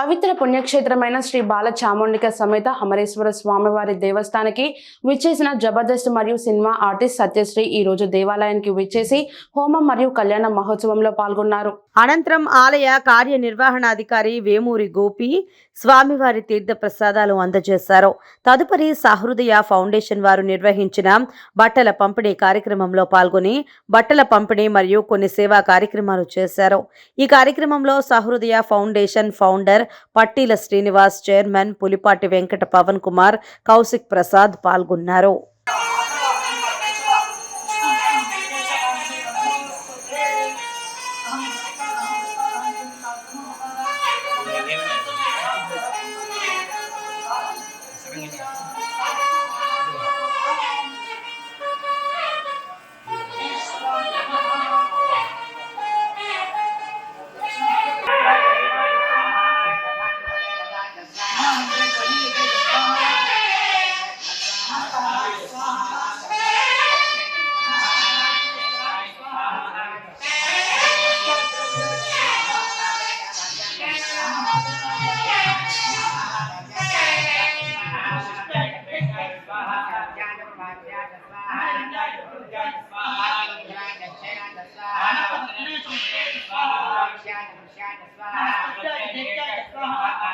పవిత్ర పుణ్యక్షేత్రమైన శ్రీ బాల చాముండిక సమేత అమరేశ్వర స్వామివారి దేవస్థానానికి విచ్చేసిన జబర్దస్త్ మరియు సినిమా ఆర్టిస్ట్ సత్యశ్రీ ఈ రోజు దేవాలయానికి విచ్చేసి హోమం మరియు కళ్యాణ మహోత్సవంలో పాల్గొన్నారు. అనంతరం ఆలయ కార్యనిర్వహణాధికారి వేమూరి గోపి స్వామివారి తీర్థ ప్రసాదాలు అందజేశారు. తదుపరి సహృదయ ఫౌండేషన్ వారు నిర్వహించిన బట్టల పంపిణీ కార్యక్రమంలో పాల్గొని బట్టల పంపిణీ మరియు కొన్ని సేవా కార్యక్రమాలు చేశారు. ఈ కార్యక్రమంలో Sahrudaya foundation founder Pattila Srinivas chairman Pulipati Venkata Pavan Kumar Kaushik Prasad పాల్గొన్నారు.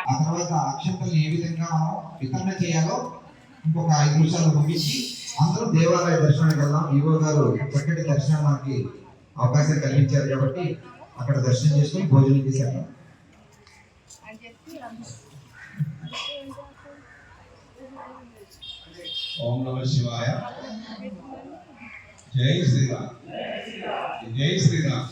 ఆ తర్వాత అక్షంతలు ఏ విధంగా మనం వితరణ చేయాలో ఇంకొక ఐదు నిమిషాలు ముగించి అందరూ దేవాలయ దర్శనానికి వెళ్దాం. ఈవో గారు చక్కటి దర్శనానికి అవకాశం కల్పించారు కాబట్టి అక్కడ దర్శనం చేసుకుని భోజనం చేశాను ఓం నమ శివాయ. జై శ్రీరామ్. జై శ్రీరామ్.